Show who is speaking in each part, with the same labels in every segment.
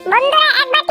Speaker 1: বন্ধুরা একবার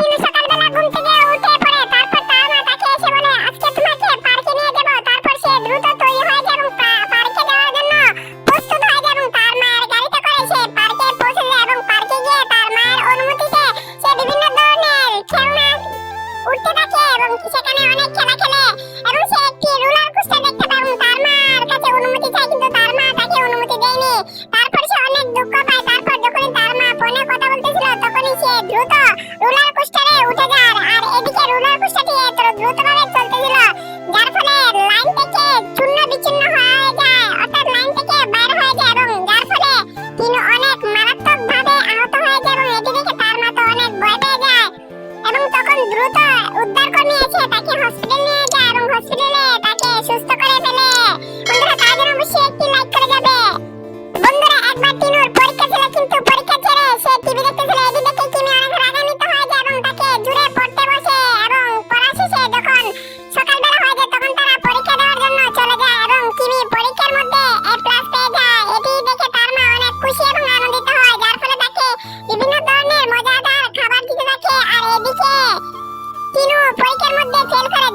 Speaker 1: দ্রুত রোলার কোস্টারে উঠে যান। আর এদিকে রোলার কোস্টারটি এত দ্রুতভাবে চলতেছিল যার ফলে লাইন থেকে চূর্ণ বিচ্ছিন্ন হয়ে যায়, অর্থাৎ লাইন থেকে বাইরে হয়ে যায় এবং যার ফলে তিনি অনেক মারাত্মকভাবে আহত হয়ে যায় এবং এটি তার মা অনেক ভয় পেয়ে যায়। এবং তখন দ্রুত চেন করে